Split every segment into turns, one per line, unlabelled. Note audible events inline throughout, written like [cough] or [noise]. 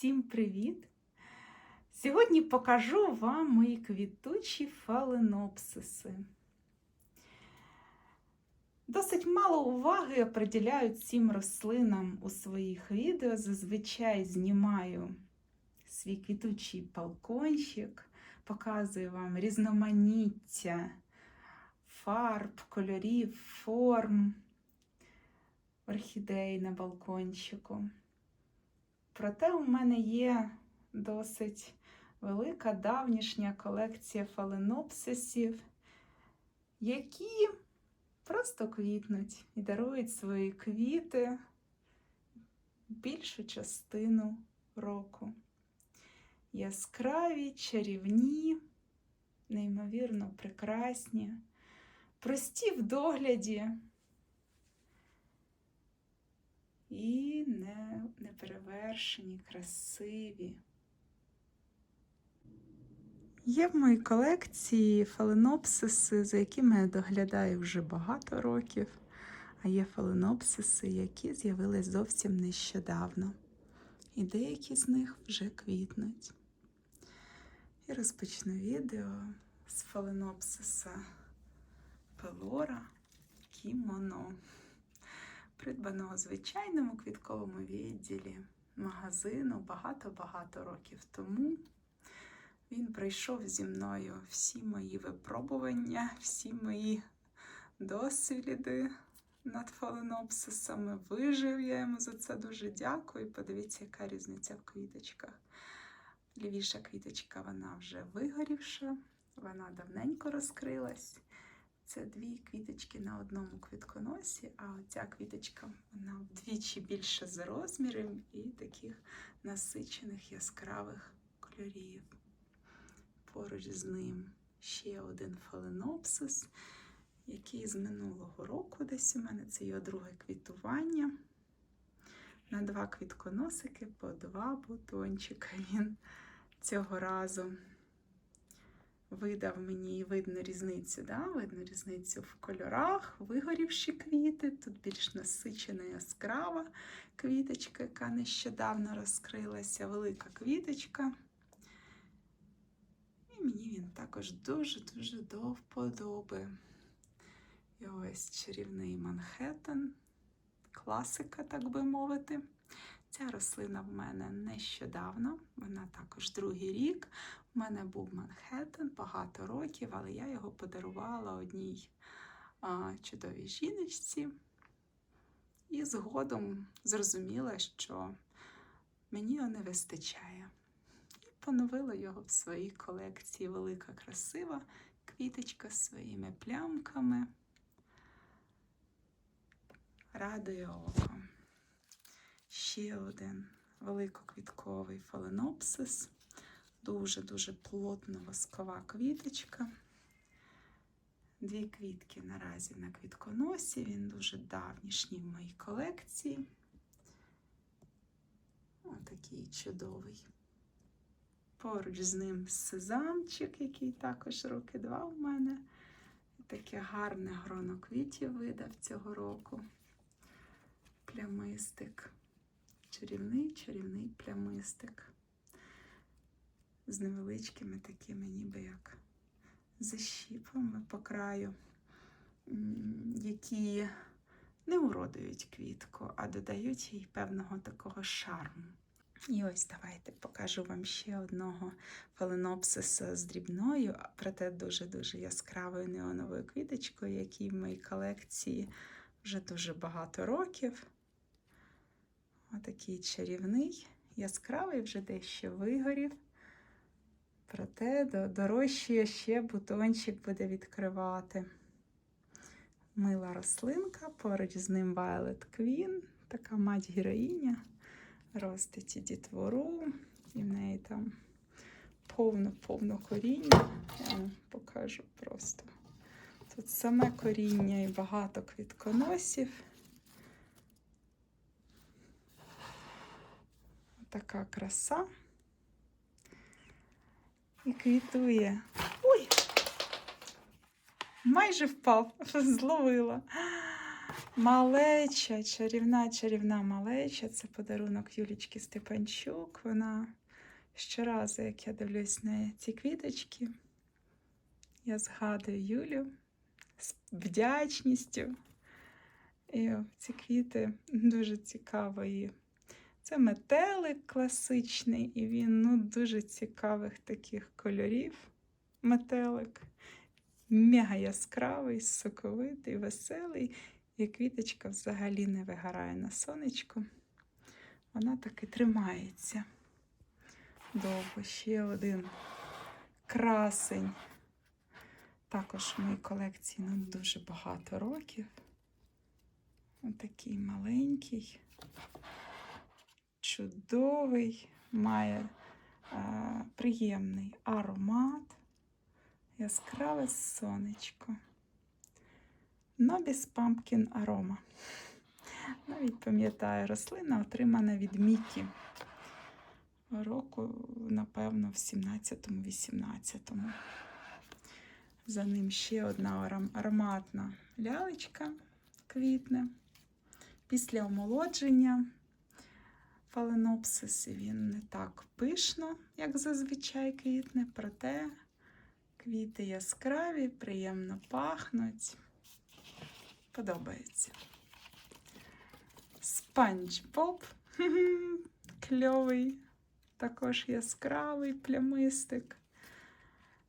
Всім привіт! Сьогодні покажу вам мої квітучі фаленопсиси. Досить мало уваги приділяю цим рослинам у своїх відео. Зазвичай знімаю свій квітучий балкончик, показую вам різноманіття фарб, кольорів, форм орхідей на балкончику. Проте у мене є досить велика давнішня колекція фаленопсисів, які просто квітнуть і дарують свої квіти більшу частину року. Яскраві, чарівні, неймовірно прекрасні, прості в догляді і не, неперевершені, красиві. Є в моїй колекції фаленопсиси, за якими я доглядаю вже багато років, а є фаленопсиси, які з'явились зовсім нещодавно. І деякі з них вже квітнуть. І розпочну відео з фаленопсиса пелора кімоно придбаного в звичайному квітковому відділі магазину багато-багато років тому. Він пройшов зі мною всі мої випробування, всі мої досвіди над фаленопсисами. Вижив я йому за це дуже дякую. Подивіться, яка різниця в квіточках. Лівіша квіточка, вона вже вигорівша, вона давненько розкрилась. Це дві квіточки на одному квітконосі, а оця квіточка вона вдвічі більше за розміром і таких насичених яскравих кольорів. Поруч з ним ще один фаленопсис, який з минулого року десь у мене це його друге квітування. На два квітконосики по два бутончика він цього разу видав мені видно різницю, да? видно різницю в кольорах, вигорівші квіти. Тут більш насичена яскрава квіточка, яка нещодавно розкрилася, велика квіточка. І мені він також дуже-дуже до вподоби. І ось чарівний Манхеттен, класика, так би мовити. Ця рослина в мене нещодавно, вона також другий рік. У мене був Манхеттен багато років, але я його подарувала одній а, чудовій жіночці. І згодом зрозуміла, що мені його не вистачає. І поновила його в своїй колекції. Велика, красива квіточка з своїми плямками. Радує око. Ще один великоквітковий фаленопсис. Дуже-дуже плотно воскова квіточка. Дві квітки наразі на квітконосі. Він дуже давнішній в моїй колекції. Отакий чудовий. Поруч з ним сезамчик, який також роки два в мене. Таке гарне гроно квітів видав цього року. Плямистик. Чарівний, чарівний плямистик з невеличкими такими, ніби як защіпами по краю, які не уродують квітку, а додають їй певного такого шарму. І ось давайте покажу вам ще одного фаленопсиса з дрібною, проте дуже-дуже яскравою неоновою квіточкою, який в моїй колекції вже дуже багато років. Отакий чарівний, яскравий, вже дещо вигорів. Проте дорожче ще бутончик буде відкривати. Мила рослинка, поруч з ним Violet Queen, така мать-героїня, ростить і дітвору, і в неї там повно-повно коріння. Я вам покажу просто. Тут саме коріння і багато квітконосів. Така краса і квітує. Ой! Майже впав, [laughs] зловила. Малеча, чарівна, чарівна малеча. Це подарунок Юлічки Степанчук. Вона щоразу, як я дивлюсь на ці квіточки, я згадую Юлю з вдячністю. І ці квіти дуже цікаві. Це метелик класичний, і він ну, дуже цікавих таких кольорів. Метелик. Мега яскравий, соковитий, веселий. І квіточка взагалі не вигорає на сонечку. Вона так і тримається. Довго ще один красень. Також в моїй колекції ну, дуже багато років. Отакий маленький, чудовий, має е, приємний аромат, яскраве сонечко. Нобіс Pumpkin Aroma. Навіть пам'ятаю, рослина отримана від Мікі. Року, напевно, в 17-18. За ним ще одна ароматна лялечка квітне. Після омолодження фаленопсис він не так пишно, як зазвичай квітне, проте квіти яскраві, приємно пахнуть. Подобається. Спанч Боб. [laughs] Кльовий, також яскравий плямистик.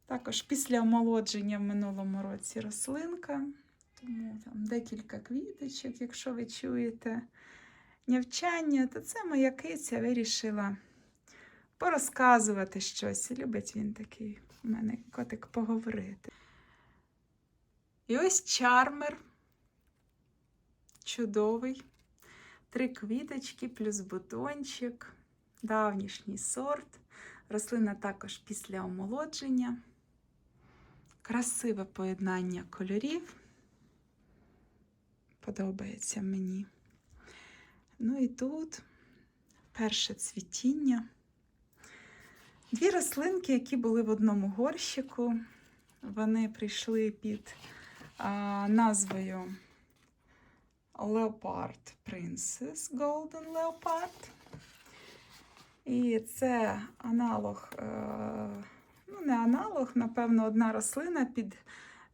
Також після омолодження в минулому році рослинка. Тому там декілька квіточок, якщо ви чуєте нявчання, то це моя киця вирішила порозказувати щось. Любить він такий у мене котик поговорити. І ось чармер. Чудовий. Три квіточки плюс бутончик, давнішній сорт. Рослина також після омолодження. Красиве поєднання кольорів. Подобається мені. Ну і тут перше цвітіння. Дві рослинки, які були в одному горщику. Вони прийшли під а, назвою Leopard Princess Golden Leopard. І це аналог, е, ну, не аналог, напевно, одна рослина під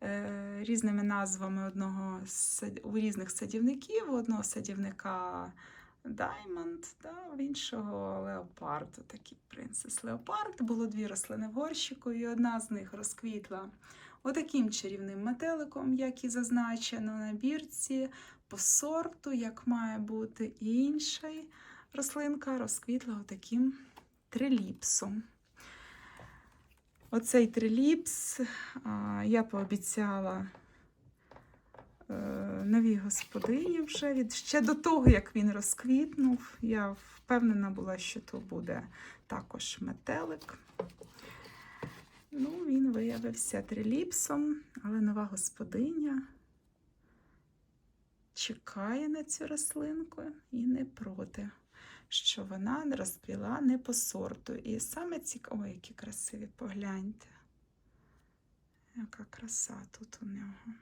е, різними назвами одного у різних садівників. У одного садівника Diamond, да, в іншого Леопард. Такий принцес Леопард. Було дві рослини в горщику, і одна з них розквітла отаким чарівним метеликом, як і зазначено на бірці, по сорту, як має бути, і інша рослинка розквітла отаким триліпсом. Оцей триліпс а, я пообіцяла новій господині вже від ще до того, як він розквітнув. Я впевнена була, що то буде також метелик. Ну, він виявився триліпсом, але нова господиня чекає на цю рослинку і не проти, що вона розквіла не по сорту. І саме цікаво, ой, які красиві, погляньте. Яка краса тут у нього.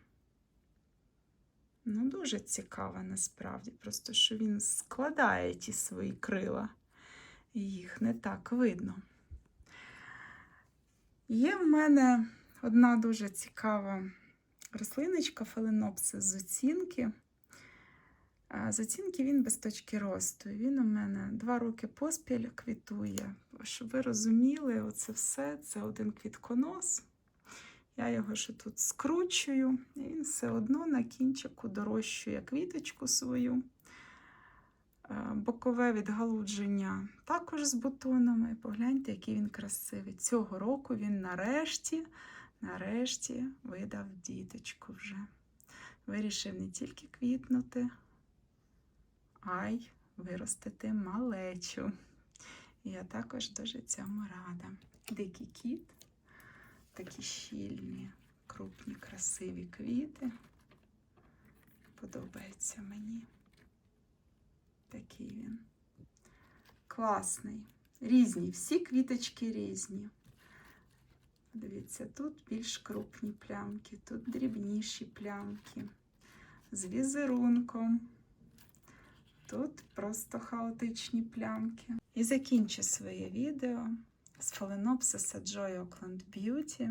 Ну, дуже цікаво насправді, просто що він складає ті свої крила, їх не так видно. Є в мене одна дуже цікава рослиночка фаленопсис з оцінки. З оцінки він без точки росту. Він у мене два роки поспіль квітує. Щоб ви розуміли, оце все це один квітконос. Я його ще тут скручую, і він все одно на кінчику дорощує квіточку свою. Е, Бокове відгалудження також з бутонами. Погляньте, який він красивий. Цього року він нарешті, нарешті видав діточку вже. Вирішив не тільки квітнути, а й виростити малечу. Я також дуже цьому рада. Дикий кіт, такі щільні, крупні, красиві квіти. Подобається мені. Такий він. Класний. Різні, всі квіточки різні. Дивіться, тут більш крупні плямки, тут дрібніші плямки. з візерунком. Тут просто хаотичні плямки. І закінчу своє відео з фаленопсиса Joy Oakland Beauty.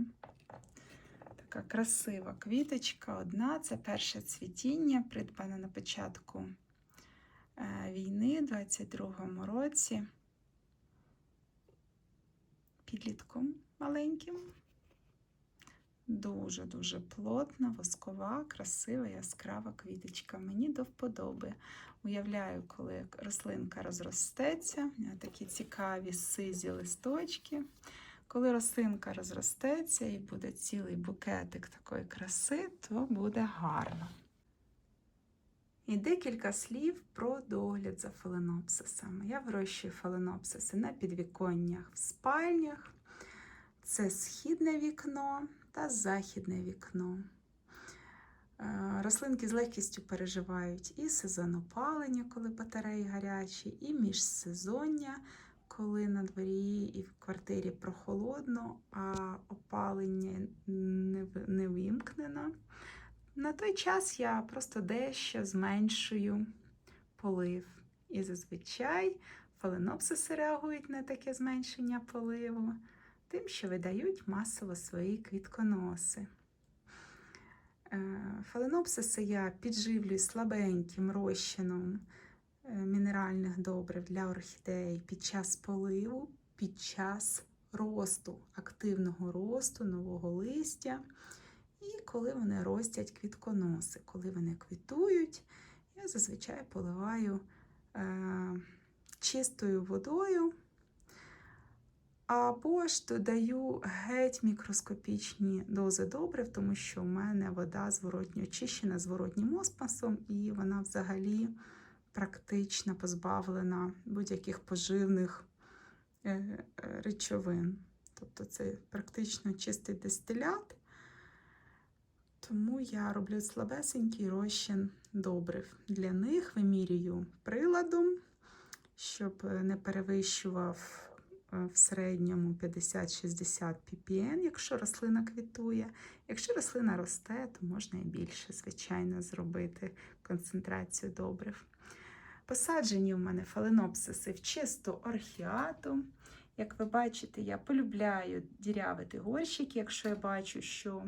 Така красива квіточка одна. Це перше цвітіння, придбане на початку е, війни у 22-му році. Підлітком маленьким. Дуже-дуже плотна, воскова, красива, яскрава квіточка. Мені до вподоби. Уявляю, коли рослинка розростеться, такі цікаві сизі листочки. Коли рослинка розростеться і буде цілий букетик такої краси, то буде гарно. І декілька слів про догляд за фаленопсисами. Я вирощую фаленопсиси на підвіконнях в спальнях. Це східне вікно та західне вікно. Е, Рослинки з легкістю переживають і сезон опалення, коли батареї гарячі, і міжсезоння, коли на дворі і в квартирі прохолодно, а опалення не вимкнено. На той час я просто дещо зменшую полив. І зазвичай фаленопсиси реагують на таке зменшення поливу, тим, що видають масово свої квітконоси. Е, Фаленопсиси я підживлюю слабеньким розчином е, мінеральних добрив для орхідеї під час поливу, під час росту, активного росту нового листя. І коли вони ростять квітконоси, коли вони квітують, я зазвичай поливаю е, чистою водою. Або ж додаю геть мікроскопічні дози добрив, тому що в мене вода зворотньо очищена зворотнім осмосом, і вона взагалі практично позбавлена будь-яких поживних е, е, речовин. Тобто це практично чистий дистилят. Тому я роблю слабесенький розчин добрив. Для них вимірюю приладом, щоб не перевищував в середньому 50-60 ppm, якщо рослина квітує. Якщо рослина росте, то можна і більше, звичайно, зробити концентрацію добрив. Посаджені в мене фаленопсиси в чисту орхіату. Як ви бачите, я полюбляю дірявити горщики, якщо я бачу, що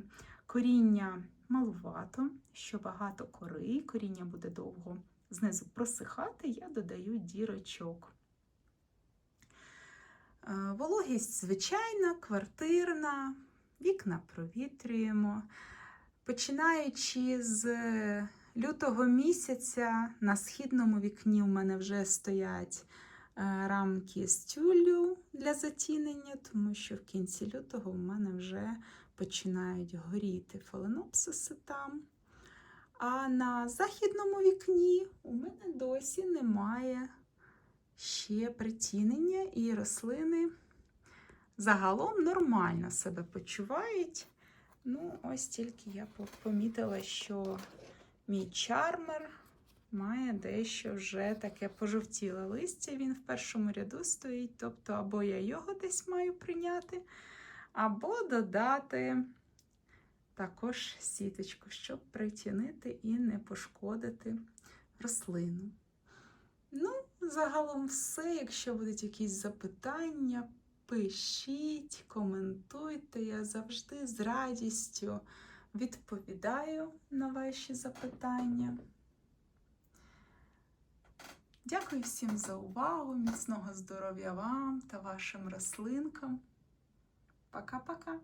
коріння малувато, що багато кори, коріння буде довго знизу просихати, я додаю дірочок. Вологість звичайна, квартирна, вікна провітрюємо. Починаючи з лютого місяця на східному вікні у мене вже стоять е, рамки з тюллю для затінення, тому що в кінці лютого у мене вже починають горіти фаленопсиси там. А на західному вікні у мене досі немає ще притінення, і рослини загалом нормально себе почувають. Ну, ось тільки я помітила, що мій чармер має дещо вже таке пожовтіле листя. Він в першому ряду стоїть. Тобто, або я його десь маю прийняти, або додати також сіточку, щоб притінити і не пошкодити рослину. Ну, загалом все. Якщо будуть якісь запитання, пишіть, коментуйте. Я завжди з радістю відповідаю на ваші запитання. Дякую всім за увагу, міцного здоров'я вам та вашим рослинкам. Пока-пока!